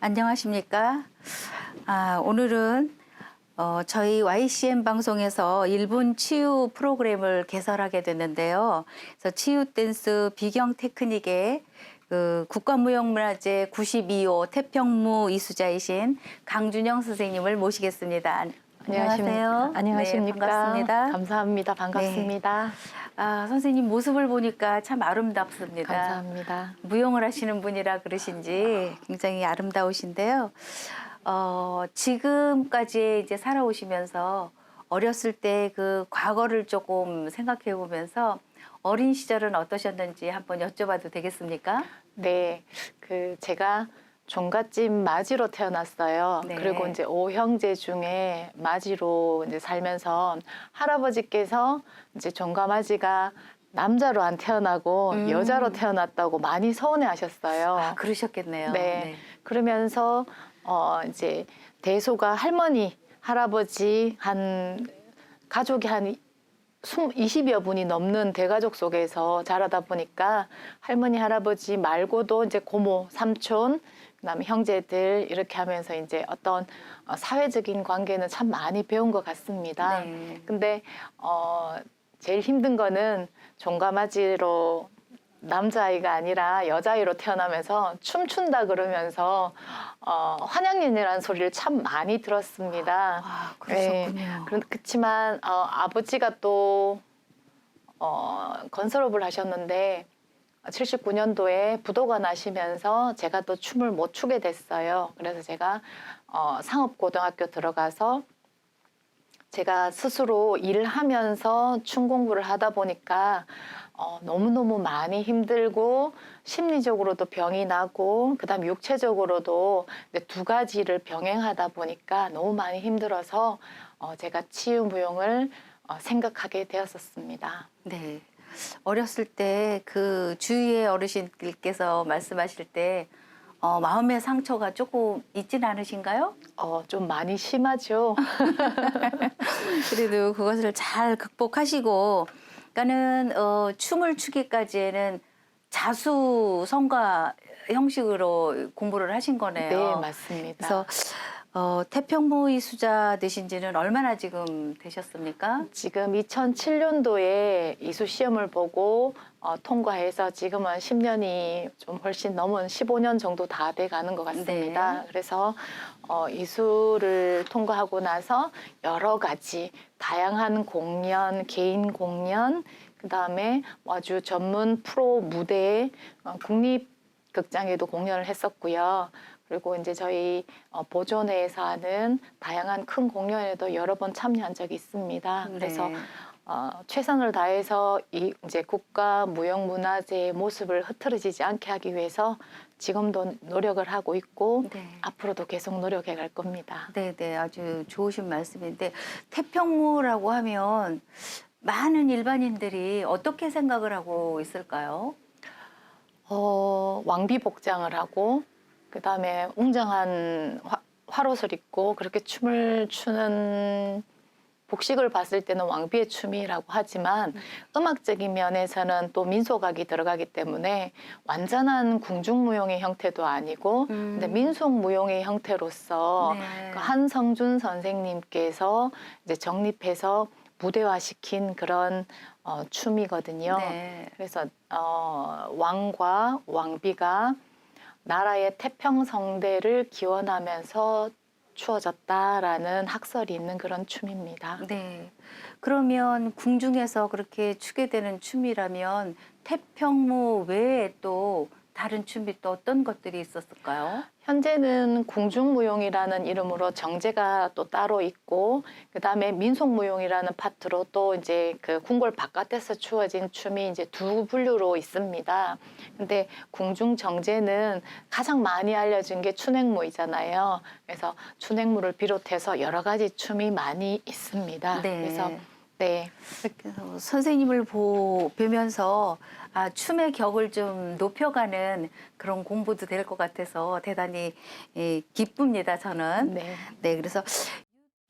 안녕하십니까? 아, 오늘은 어, 저희 YCM 방송에서 일본 치유 프로그램을 개설하게 됐는데요. 그래서 치유 댄스 비경 테크닉의 그 국가무형문화재 92호 태평무 이수자이신 강준영 선생님을 모시겠습니다. 안- 안녕하세요. 안녕하십니까. 네, 반갑습니다. 감사합니다. 반갑습니다. 아, 선생님 모습을 보니까 참 아름답습니다. 감사합니다. 무용을 하시는 분이라 그러신지 굉장히 아름다우신데요. 어, 지금까지 이제 살아오시면서 어렸을 때 그 과거를 조금 생각해 보면서 어린 시절은 어떠셨는지 한번 여쭤봐도 되겠습니까? 네, 그 제가 종갓집 마지로 태어났어요. 네. 그리고 이제 오형제 중에 마지로 이제 살면서 할아버지께서 이제 종가마지가 남자로 안 태어나고 음. 여자로 태어났다고 많이 서운해하셨어요. 아, 그러셨겠네요. 네. 그러면서 어 이제 대소가 할머니, 할아버지 한 가족이 한 20여 분이 넘는 대가족 속에서 자라다 보니까 할머니, 할아버지 말고도 이제 고모, 삼촌, 그다음에 형제들 이렇게 하면서 이제 어떤 어, 사회적인 관계는 참 많이 배운 것 같습니다. 네. 근데 어 제일 힘든 거는 종가마지로 남자아이가 아니라 여자아이로 태어나면서 춤춘다 그러면서 어, 환양연이라는 소리를 참 많이 들었습니다. 아, 그러셨군요. 네. 그렇지만 어, 아버지가 또 어, 건설업을 하셨는데 79년도에 부도가 나시면서 제가 또 춤을 못 추게 됐어요. 그래서 제가 어, 상업고등학교 들어가서 제가 스스로 일을 하면서 춤 공부를 하다 보니까 어, 너무너무 많이 힘들고 심리적으로도 병이 나고 그다음 육체적으로도 두 가지를 병행하다 보니까 너무 많이 힘들어서 어, 제가 치유무용을 어, 생각하게 되었었습니다. 네. 어렸을 때 그 주위의 어르신들께서 말씀하실 때 어, 마음의 상처가 조금 있진 않으신가요? 어, 좀 많이 심하죠. 그래도 그것을 잘 극복하시고, 그러니까는 어, 춤을 추기까지에는 자수 성가 형식으로 공부를 하신 거네요. 네, 맞습니다. 그래서 어, 태평무 이수자 되신 지는 얼마나 지금 되셨습니까? 지금 2007년도에 이수 시험을 보고 어, 통과해서 지금은 10년이 좀 훨씬 넘은 15년 정도 다 돼 가는 것 같습니다. 네. 그래서 어, 이수를 통과하고 나서 여러 가지 다양한 공연, 개인 공연, 그 다음에 아주 전문 프로 무대에 어, 국립 극장에도 공연을 했었고요. 그리고 이제 저희 어, 보존회에서 하는 다양한 큰 공연에도 여러 번 참여한 적이 있습니다. 그래서 네. 어, 최선을 다해서 이 이제 국가 무형 문화재의 모습을 흐트러지지 않게 하기 위해서 지금도 노력을 하고 있고 네. 앞으로도 계속 노력해 갈 겁니다. 네, 네, 아주 좋으신 말씀인데 태평무라고 하면 많은 일반인들이 어떻게 생각을 하고 있을까요? 어, 왕비 복장을 하고 그 다음에 웅장한 화, 화롯을 입고 그렇게 춤을 추는 복식을 봤을 때는 왕비의 춤이라고 하지만 음 악적인 면에서는 또 민속악이 들어가기 때문에 완전한 궁중무용의 형태도 아니고 음. 근데 민속무용의 형태로서 네. 그 한성준 선생님께서 이제 정립해서 무대화시킨 그런 어, 춤이거든요. 네. 그래서 어, 왕과 왕비가 나라의 태평성대를 기원하면서 추어졌다라는 학설이 있는 그런 춤입니다. 네. 그러면 궁중에서 그렇게 추게 되는 춤이라면 태평무 외에 또 다른 춤이 또 어떤 것들이 있었을까요? 현재는 궁중무용이라는 이름으로 정제가 또 따로 있고 그 다음에 민속무용이라는 파트로 또 이제 그 궁궐 바깥에서 추어진 춤이 이제 두 분류로 있습니다. 근데 궁중 정제는 가장 많이 알려진 게 춘행무이잖아요. 그래서 춘행무를 비롯해서 여러 가지 춤이 많이 있습니다. 네. 그래서 네. 그래서 선생님을 보, 뵈면서 아, 춤의 격을 좀 높여가는 그런 공부도 될 것 같아서 대단히 예, 기쁩니다, 저는. 네. 네, 그래서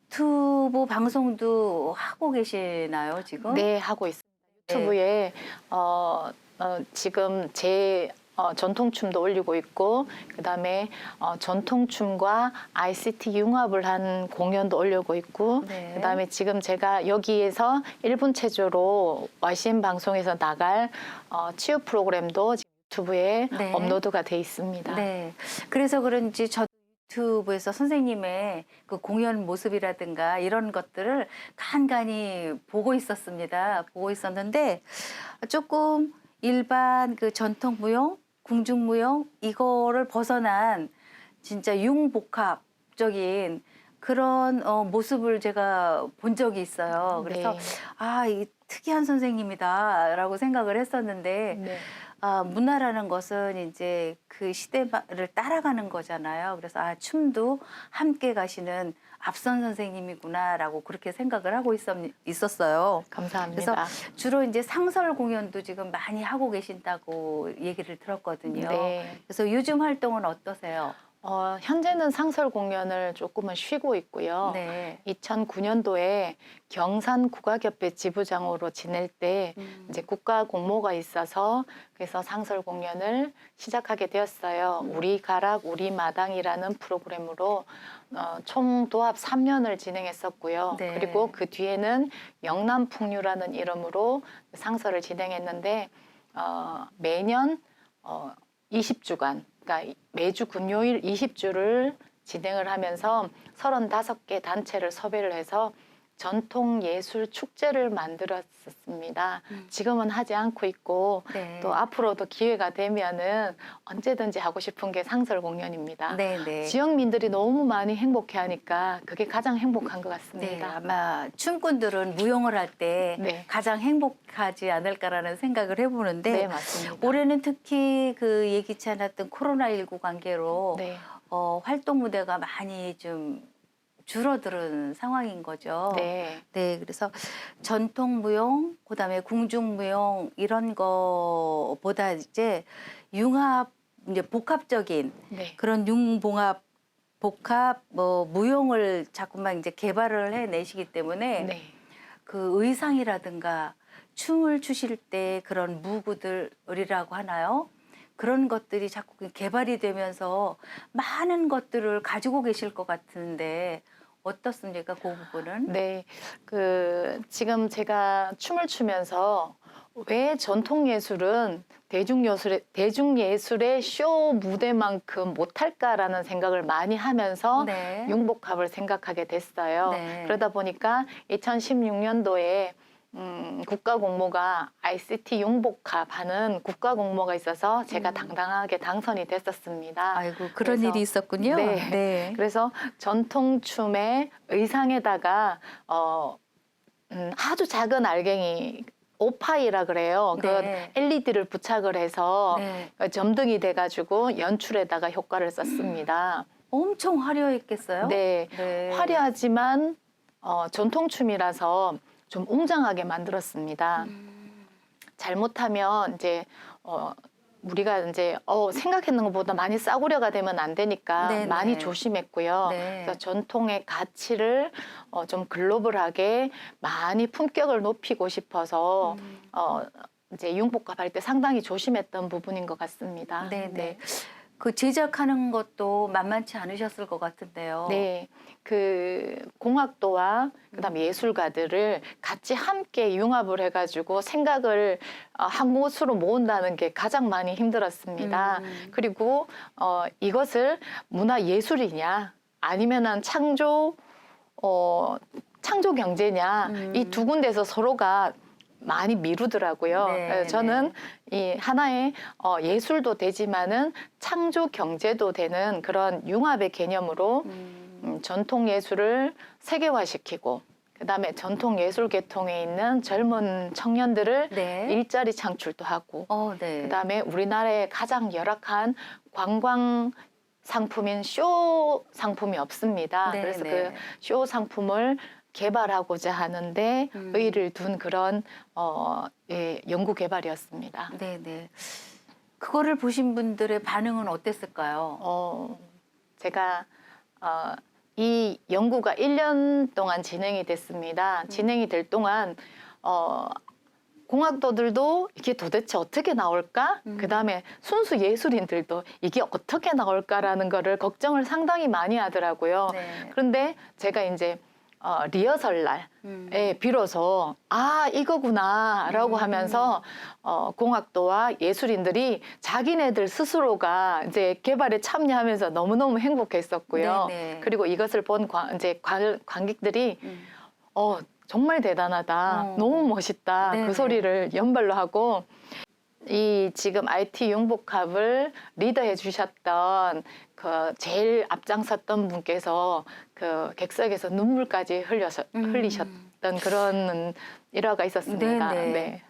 유튜브 방송도 하고 계시나요, 지금? 네, 하고 있습니다. 유튜브에 어, 어, 지금 제 어, 전통춤도 올리고 있고 그다음에 어, 전통춤과 ICT 융합을 한 공연도 올리고 있고 네. 그다음에 지금 제가 여기에서 1분 체조로 YCN 방송에서 나갈 어, 치유 프로그램도 지금 유튜브에 네. 업로드가 돼 있습니다. 네. 그래서 그런지 저 유튜브에서 선생님의 그 공연 모습이라든가 이런 것들을 간간히 보고 있었습니다. 보고 있었는데 조금 일반 그 전통 무용, 궁중 무용 이거를 벗어난 진짜 융복합적인 그런 어, 모습을 제가 본 적이 있어요. 그래서 네. 아, 이 특이한 선생님이다라고 생각을 했었는데 네. 아, 문화라는 것은 이제 그 시대를 따라가는 거잖아요. 그래서 아, 춤도 함께 가시는 앞선 선생님이구나라고 그렇게 생각을 하고 있었, 있었어요. 감사합니다. 주로 이제 상설 공연도 지금 많이 하고 계신다고 얘기를 들었거든요. 네. 그래서 요즘 활동은 어떠세요? 어, 현재는 상설 공연을 조금은 쉬고 있고요. 네. 2009년도에 경산 국악협회 지부장으로 지낼 때 음. 이제 국가 공모가 있어서 그래서 상설 공연을 시작하게 되었어요. 우리 가락 우리 마당이라는 프로그램으로 어, 총 도합 3년을 진행했었고요. 네. 그리고 그 뒤에는 영남 풍류라는 이름으로 상설을 진행했는데 어, 매년 어, 20주간 그러니까 매주 금요일 20주를 진행을 하면서 35개 단체를 섭외를 해서 전통 예술 축제를 만들었었습니다. 음. 지금은 하지 않고 있고 네. 또 앞으로도 기회가 되면은 언제든지 하고 싶은 게 상설 공연입니다. 네, 네. 지역민들이 너무 많이 행복해하니까 그게 가장 행복한 것 네, 같습니다. 아마 춤꾼들은 무용을 할때 네. 가장 행복하지 않을까라는 생각을 해보는데 네, 맞습니다. 올해는 특히 그 예기치 않았던 코로나19 관계로 네, 어, 활동 무대가 많이 좀 줄어드는 상황인 거죠. 네, 네, 그래서 전통 무용, 그다음에 궁중 무용 이런 거보다 이제 융합 이제 복합적인 네, 그런 융봉합 복합 뭐 무용을 자꾸만 이제 개발을 해내시기 때문에 네, 그 의상이라든가 춤을 추실 때 그런 무구들이라고 하나요? 그런 것들이 자꾸 개발이 되면서 많은 것들을 가지고 계실 것 같은데 어떻습니까? 그 부분은? 네. 그 지금 제가 춤을 추면서 왜 전통 예술은 대중 예술의 대중 예술의 쇼 무대만큼 못할까라는 생각을 많이 하면서 네. 융복합을 생각하게 됐어요. 네. 그러다 보니까 2016년도에 음, 국가 공모가 ICT 융복합하는 국가 공모가 있어서 제가 음. 당당하게 당선이 됐었습니다. 아이고 그런 그래서- 일이 있었군요. 네. 네. 그래서 전통 춤의 의상에다가 어 음, 아주 작은 알갱이 오파이라 그래요. 네. 그 LED를 부착을 해서 네. 점등이 돼가지고 연출에다가 효과를 썼습니다. 엄청 화려했겠어요? 네, 네. 화려하지만 어, 전통 춤이라서 좀 웅장하게 만들었습니다. 음, 잘못하면 이제 어 우리가 이제 어 생각했는 것보다 많이 싸구려가 되면 안 되니까 네네. 많이 조심했고요. 네. 그래서 전통의 가치를 어 좀 글로벌하게 많이 품격을 높이고 싶어서 음. 어 이제 융복합 할 때 상당히 조심했던 부분인 것 같습니다. 네, 네. 그 제작하는 것도 만만치 않으셨을 것 같은데요. 네, 그 공학도와 그다음에 예술가들을 같이 함께 융합을 해가지고 생각을 어, 한 곳으로 모은다는 게 가장 많이 힘들었습니다. 음. 그리고 어, 이것을 문화 예술이냐 아니면은 창조 어, 창조 경제냐 음. 이두 군데서 서로가 많이 미루더라고요. 네, 저는 이 하나의 어, 예술도 되지만은 창조 경제도 되는 그런 융합의 개념으로 음. 음, 전통 예술을 세계화시키고 그다음에 전통 예술 계통에 있는 젊은 청년들을 네. 일자리 창출도 하고 어, 네. 그다음에 우리나라의 가장 열악한 관광 상품인 쇼 상품이 없습니다. 네, 그래서 네. 그쇼 상품을 개발하고자 하는데 음. 의의를 둔 그런 어, 예, 연구 개발이었습니다. 네, 네. 그거를 보신 분들의 반응은 어땠을까요? 어, 제가 어, 이 연구가 1년 동안 진행이 됐습니다. 진행이 될 동안 어, 공학도들도 이게 도대체 어떻게 나올까? 음. 그다음에 순수 예술인들도 이게 어떻게 나올까라는 거를 걱정을 상당히 많이 하더라고요. 네. 그런데 제가 이제 어, 리허설 날에 음. 비로소 아 이거구나라고 음. 하면서 어, 공학도와 예술인들이 자기네들 스스로가 이제 개발에 참여하면서 너무 너무 행복했었고요. 네네. 그리고 이것을 본 관, 이제 관, 관객들이 음. 어 정말 대단하다, 어. 너무 멋있다 네네. 그 소리를 연발로 하고 이 지금 IT 융복합을 리더해 주셨던 그 제일 앞장섰던 분께서 그 객석에서 눈물까지 흘려서 음. 흘리셨던 그런 일화가 있었습니다. 네네. 네.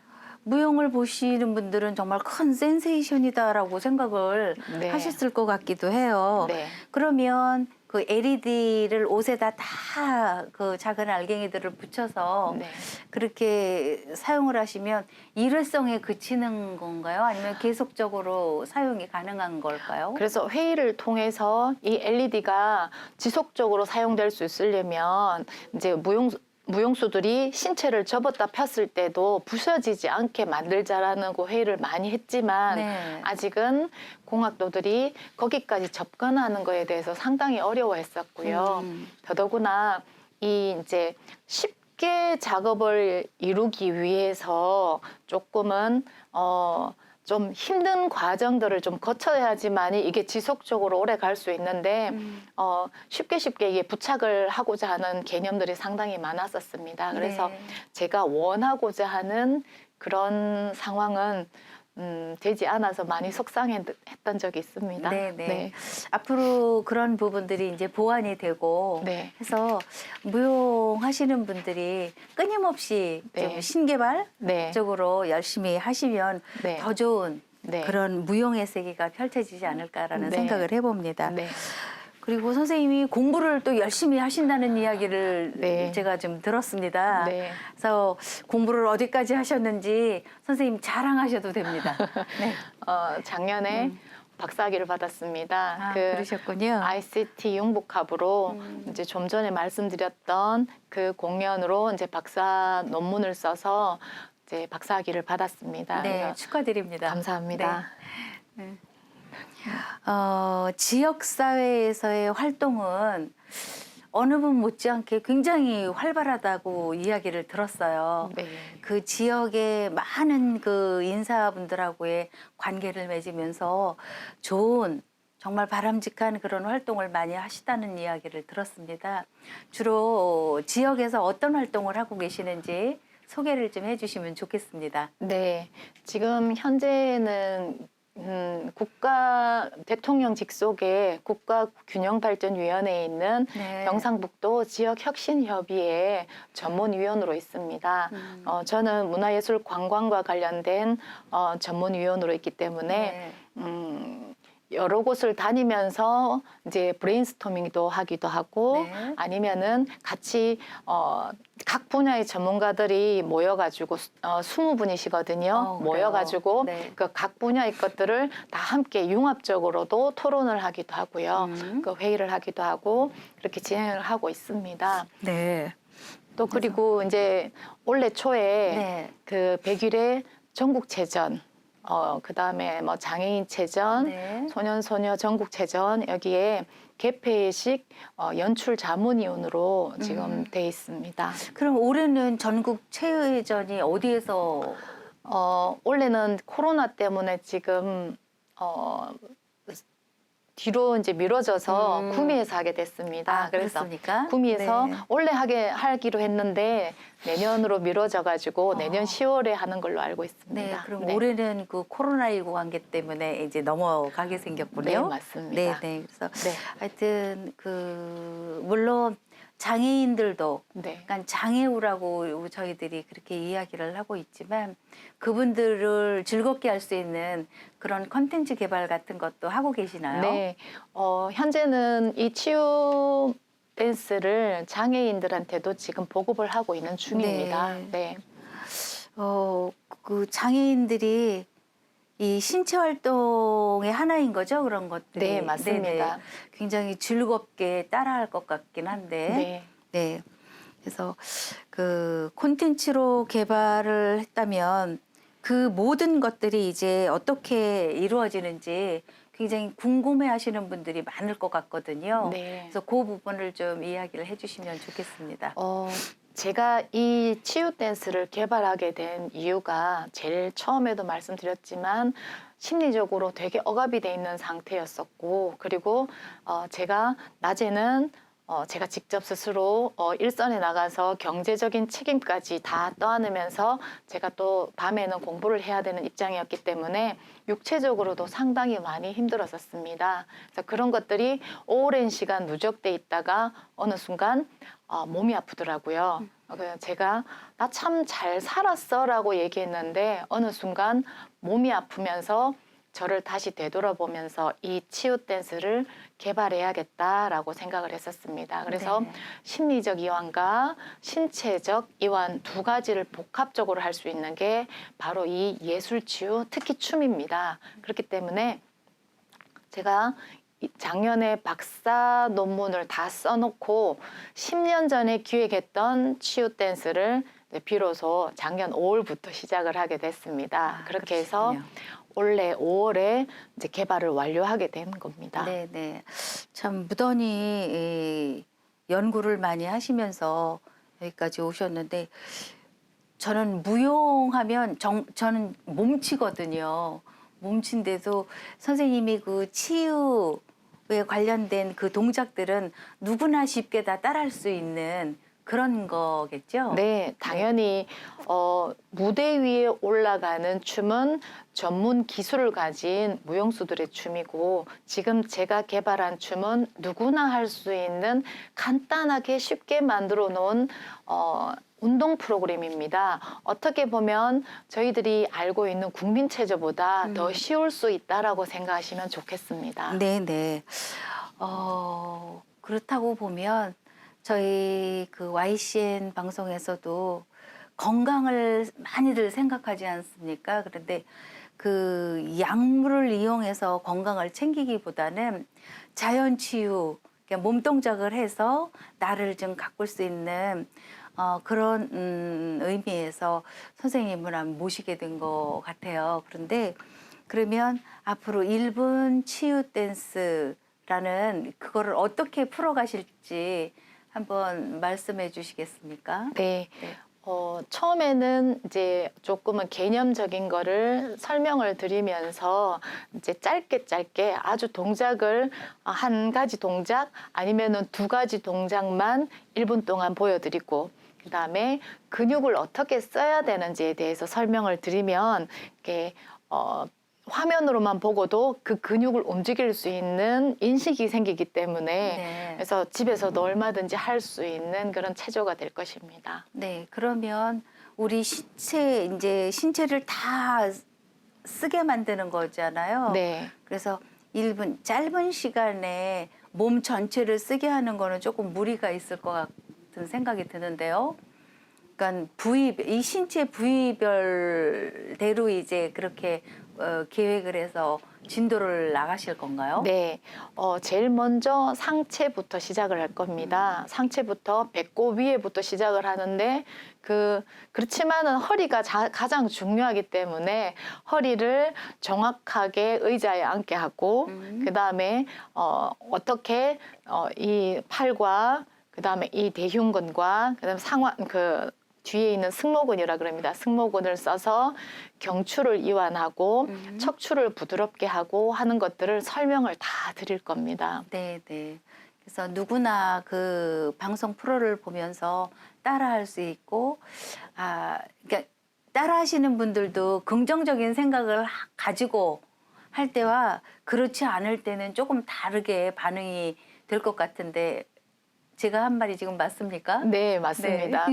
무용을 보시는 분들은 정말 큰 센세이션이다라고 생각을 네. 하셨을 것 같기도 해요. 네. 그러면 그 LED를 옷에다 다 그 작은 알갱이들을 붙여서 네. 그렇게 사용을 하시면 일회성에 그치는 건가요? 아니면 계속적으로 사용이 가능한 걸까요? 그래서 회의를 통해서 이 LED가 지속적으로 사용될 수 있으려면 이제 무용 무용수들이 신체를 접었다 폈을 때도 부서지지 않게 만들자라는 그 회의를 많이 했지만 네. 아직은 공학도들이 거기까지 접근하는 거에 대해서 상당히 어려워했었고요. 음. 더더구나 이 이제 쉽게 작업을 이루기 위해서 조금은 어. 좀 힘든 과정들을 좀 거쳐야지만이 이게 지속적으로 오래 갈 수 있는데 음. 어, 쉽게 쉽게 이게 부착을 하고자 하는 개념들이 상당히 많았었습니다. 그래서 네. 제가 원하고자 하는 그런 상황은 음, 되지 않아서 많이 속상했던 적이 있습니다. 네, 네. 네. 앞으로 그런 부분들이 이제 보완이 되고 네. 해서 무용하시는 분들이 끊임없이 네. 좀 신개발 네. 쪽으로 열심히 하시면 네. 더 좋은 네. 그런 무용의 세계가 펼쳐지지 않을까라는 네. 생각을 해봅니다. 네. 그리고 선생님이 공부를 또 열심히 하신다는 이야기를 네. 제가 좀 들었습니다. 네. 그래서 공부를 어디까지 하셨는지 선생님 자랑하셔도 됩니다. 네. 어, 작년에 음. 박사학위를 받았습니다. 아, 그 그러셨군요. ICT 융복합으로 음. 이제 좀 전에 말씀드렸던 그 공연으로 이제 박사 논문을 써서 이제 박사학위를 받았습니다. 네, 축하드립니다. 감사합니다. 어, 지역 사회에서의 활동은 어느 분 못지않게 굉장히 활발하다고 이야기를 들었어요. 네. 그 지역의 많은 그 인사분들하고의 관계를 맺으면서 좋은 정말 바람직한 그런 활동을 많이 하시다는 이야기를 들었습니다. 주로 지역에서 어떤 활동을 하고 계시는지 소개를 좀 해주시면 좋겠습니다. 네. 지금 현재는 음, 국가 대통령 직속의 국가균형발전위원회에 있는 네. 경상북도 지역혁신협의회 전문위원으로 있습니다. 음. 어, 저는 문화예술 관광과 관련된 어, 전문위원으로 있기 때문에 네. 음, 여러 곳을 다니면서 이제 브레인스토밍도 하기도 하고 네. 아니면은 같이 어, 각 분야의 전문가들이 모여가지고 수- 어, 20분이시거든요. 어? 모여가지고 네. 그각 분야의 것들을 다 함께 융합적으로도 토론을 하기도 하고요. 음. 그 회의를 하기도 하고 그렇게 진행을 하고 있습니다. 네. 또 그리고 이제 올해 초에 네. 그 100일의 전국체전, 어, 그 다음에 뭐 장애인 체전, 네. 소년 소녀 전국 체전 여기에 개폐식 어, 연출 자문위원으로 지금 음. 돼 있습니다. 그럼 올해는 전국 체의전이 어디에서 어, 원래는 코로나 때문에 지금 어, 뒤로 이제 미뤄져서 음. 구미에서 하게 됐습니다. 아, 그래서 그렇습니까? 구미에서 네. 원래 하게 하기로 했는데 내년으로 미뤄져 가지고 내년 어. 10월에 하는 걸로 알고 네, 있습니다. 그럼 올해는 그 코로나19 관계 때문에 이제 넘어가게 네, 생겼군요. 맞습니다. 네, 네. 그래서 네. 하여튼 그 물론 장애인들도 네. 약간 장애우라고 저희들이 그렇게 이야기를 하고 있지만 그분들을 즐겁게 할 수 있는 그런 컨텐츠 개발 같은 것도 하고 계시나요? 네. 어, 현재는 이 치유 댄스를 장애인들한테도 지금 보급을 하고 있는 중입니다. 네. 네. 어, 그 장애인들이 이 신체 활동의 하나인 거죠, 그런 것들이. 네, 맞습니다. 네네. 굉장히 즐겁게 따라할 것 같긴 한데. 네. 네. 그래서 그 콘텐츠로 개발을 했다면 그 모든 것들이 이제 어떻게 이루어지는지 굉장히 궁금해 하시는 분들이 많을 것 같거든요. 네. 그래서 그 부분을 좀 이야기를 해주시면 좋겠습니다. 어, 제가 이 치유 댄스를 개발하게 된 이유가 제일 처음에도 말씀드렸지만 심리적으로 되게 억압이 돼 있는 상태였었고 그리고 어, 제가 낮에는 어, 제가 직접 스스로 어, 일선에 나가서 경제적인 책임까지 다 떠안으면서 제가 또 밤에는 공부를 해야 되는 입장이었기 때문에 육체적으로도 상당히 많이 힘들었었습니다. 그래서 그런 것들이 오랜 시간 누적돼 있다가 어느 순간 어, 몸이 아프더라고요. 어, 제가 나 참 잘 살았어라고 얘기했는데 어느 순간 몸이 아프면서 저를 다시 되돌아보면서 이 치유 댄스를 개발해야겠다라고 생각을 했었습니다. 그래서 네. 심리적 이완과 신체적 이완 두 가지를 복합적으로 할 수 있는 게 바로 이 예술 치유, 특히 춤입니다. 그렇기 때문에 제가 이- 작년에 박사 논문을 다 써놓고 10년 전에 기획했던 치유 댄스를 비로소 작년 5월부터 시작을 하게 됐습니다. 아, 그렇게 해서 그러시군요. 올해 5월에 이제 개발을 완료하게 된 겁니다. 네, 네. 참 무던히 이 연구를 많이 하시면서 여기까지 오셨는데 저는 무용하면 정, 저는 몸치거든요. 몸치인데도 선생님이 그 치유 에 관련된 그 동작들은 누구나 쉽게 다 따라할 수 있는 그런 거겠죠? 네, 당연히 어, 무대 위에 올라가는 춤은 전문 기술을 가진 무용수들의 춤이고 지금 제가 개발한 춤은 누구나 할 수 있는 간단하게 쉽게 만들어 놓은 어, 운동 프로그램입니다. 어떻게 보면 저희들이 알고 있는 국민 체조보다 음. 더 쉬울 수 있다라고 생각하시면 좋겠습니다. 네, 네. 어, 그렇다고 보면 저희 그 YCN 방송에서도 건강을 많이들 생각하지 않습니까? 그런데 그 약물을 이용해서 건강을 챙기기보다는 자연 치유, 그러니까 몸 동작을 해서 나를 좀 가꿀 수 있는 어, 그런 음, 의미에서 선생님을 한번 모시게 된 것 같아요. 그런데 그러면 앞으로 1분 치유 댄스라는 그거를 어떻게 풀어가실지 한번 말씀해 주시겠습니까? 네. 네. 어, 처음에는 이제 조금은 개념적인 거를 설명을 드리면서 이제 짧게 짧게 아주 동작을 한 가지 동작 아니면은 두 가지 동작만 1분 동안 보여드리고 그 다음에 근육을 어떻게 써야 되는지에 대해서 설명을 드리면 이렇게 어, 화면으로만 보고도 그 근육을 움직일 수 있는 인식이 생기기 때문에 네. 그래서 집에서도 얼마든지 할 수 있는 그런 체조가 될 것입니다. 네, 그러면 우리 신체 이제 신체를 다 쓰게 만드는 거잖아요. 네. 그래서 1분 짧은 시간에 몸 전체를 쓰게 하는 거는 조금 무리가 있을 것 같은 생각이 드는데요. 그러니까 부위 이 신체 부위별대로 이제 그렇게 어, 계획을 해서 진도를 나가실 건가요? 네, 어, 제일 먼저 상체부터 시작을 할 겁니다. 상체부터 배꼽 위에부터 시작을 하는데 그 그렇지만은 허리가 자- 가장 중요하기 때문에 허리를 정확하게 의자에 앉게 하고 음. 그 다음에 어, 어떻게 어, 이 팔과 그 다음에 이 대흉근과 그 다음에 상완 그 뒤에 있는 승모근이라 그럽니다. 승모근을 써서 경추를 이완하고 음. 척추를 부드럽게 하고 하는 것들을 설명을 다 드릴 겁니다. 네, 네. 그래서 누구나 그 방송 프로를 보면서 따라할 수 있고, 아, 그러니까 따라하시는 분들도 긍정적인 생각을 하- 가지고 할 때와 그렇지 않을 때는 조금 다르게 반응이 될 것 같은데 제가 한 말이 지금 맞습니까? 네, 맞습니다.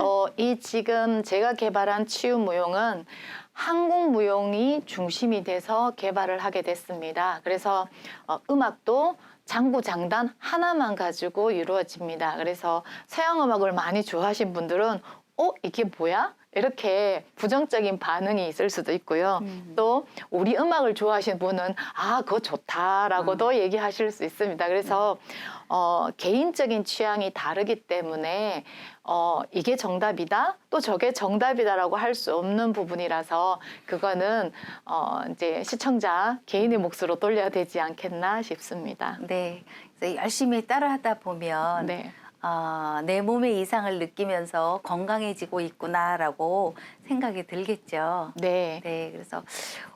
어, 이 지금 제가 개발한 치유 무용은 한국 무용이 중심이 돼서 개발을 하게 됐습니다. 그래서 어, 음악도 장구 장단 하나만 가지고 이루어집니다. 그래서 서양 음악을 많이 좋아하신 분들은 어 이게 뭐야? 이렇게 부정적인 반응이 있을 수도 있고요. 음. 또 우리 음악을 좋아하시는 분은 아 그거 좋다라고도 얘기하실 수 있습니다. 그래서 어, 개인적인 취향이 다르기 때문에 어, 이게 정답이다 또 저게 정답이다라고 할 수 없는 부분이라서 그거는 어, 이제 시청자 개인의 몫으로 돌려야 되지 않겠나 싶습니다. 네. 그래서 열심히 따라하다 보면 네. 아, 내 몸의 이상을 느끼면서 건강해지고 있구나라고 생각이 들겠죠. 네. 네, 그래서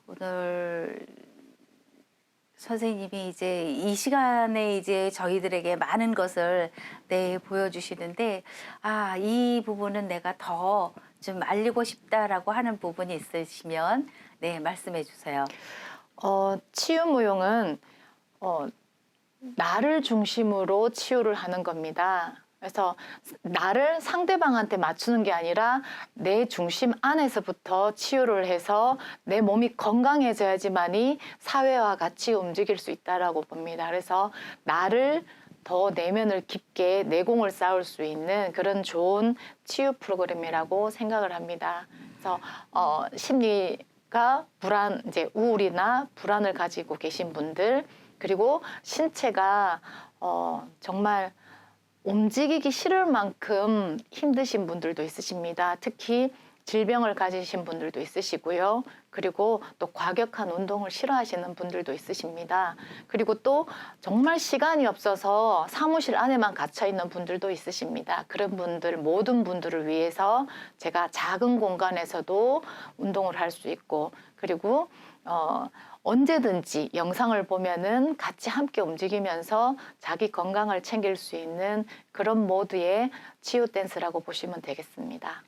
오늘 선생님이 이제 이 시간에 이제 저희들에게 많은 것을 네, 보여주시는데, 아, 이 부분은 내가 더 좀 알리고 싶다라고 하는 부분이 있으시면, 네, 말씀해 주세요. 어, 치유 무용은 어, 나를 중심으로 치유를 하는 겁니다. 그래서 나를 상대방한테 맞추는 게 아니라 내 중심 안에서부터 치유를 해서 내 몸이 건강해져야지만이 사회와 같이 움직일 수 있다라고 봅니다. 그래서 나를 더 내면을 깊게 내공을 쌓을 수 있는 그런 좋은 치유 프로그램이라고 생각을 합니다. 그래서 어, 심리가 불안, 이제 우울이나 불안을 가지고 계신 분들 그리고 신체가 어, 정말 움직이기 싫을 만큼 힘드신 분들도 있으십니다. 특히 질병을 가지신 분들도 있으시고요. 그리고 또 과격한 운동을 싫어하시는 분들도 있으십니다. 그리고 또 정말 시간이 없어서 사무실 안에만 갇혀 있는 분들도 있으십니다. 그런 분들 모든 분들을 위해서 제가 작은 공간에서도 운동을 할 수 있고 그리고 어 언제든지 영상을 보면은 같이 함께 움직이면서 자기 건강을 챙길 수 있는 그런 모드의 치유 댄스라고 보시면 되겠습니다.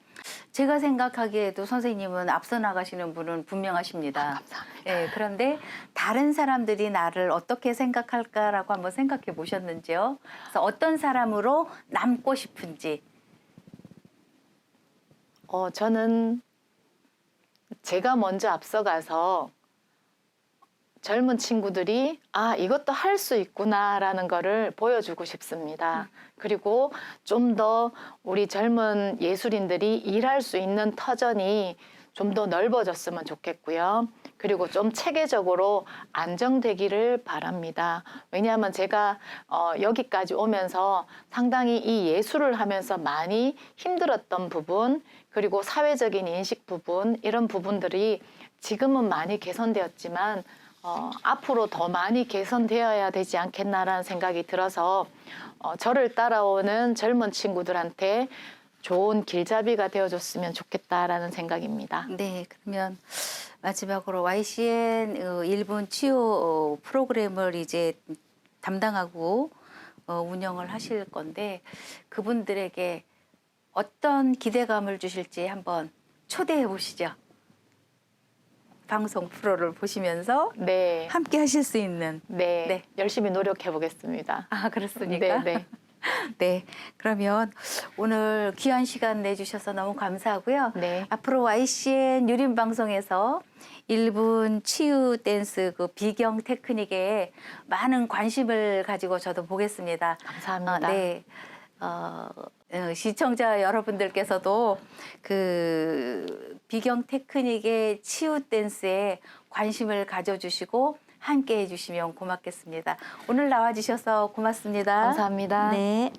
제가 생각하기에도 선생님은 앞서 나가시는 분은 분명하십니다. 감사합니다. 예, 그런데 다른 사람들이 나를 어떻게 생각할까라고 한번 생각해 보셨는지요? 그래서 어떤 사람으로 남고 싶은지. 어, 저는 제가 먼저 앞서가서 젊은 친구들이 아, 이것도 할 수 있구나라는 거를 보여주고 싶습니다. 그리고 좀 더 우리 젊은 예술인들이 일할 수 있는 터전이 좀 더 넓어졌으면 좋겠고요. 그리고 좀 체계적으로 안정되기를 바랍니다. 왜냐하면 제가 어, 여기까지 오면서 상당히 이 예술을 하면서 많이 힘들었던 부분, 그리고 사회적인 인식 부분, 이런 부분들이 지금은 많이 개선되었지만 어, 앞으로 더 많이 개선되어야 되지 않겠나라는 생각이 들어서 어, 저를 따라오는 젊은 친구들한테 좋은 길잡이가 되어줬으면 좋겠다라는 생각입니다. 네, 그러면 마지막으로 YCN 어, 일본 치유 어, 프로그램을 이제 담당하고 어, 운영을 하실 건데 그분들에게 어떤 기대감을 주실지 한번 초대해 보시죠. 방송 프로를 보시면서 네, 함께 하실 수 있는. 네, 네. 열심히 노력해 보겠습니다. 아, 그렇습니까? 네, 네. 네. 그러면 오늘 귀한 시간 내주셔서 너무 감사하고요. 네. 앞으로 YCN 유림 방송에서 일본 치유 댄스 그 비경 테크닉에 많은 관심을 가지고 저도 보겠습니다. 감사합니다. 아, 네. 어, 어, 시청자 여러분들께서도 그 비경 테크닉의 치유 댄스에 관심을 가져주시고 함께 해주시면 고맙겠습니다. 오늘 나와주셔서 고맙습니다. 감사합니다. 네.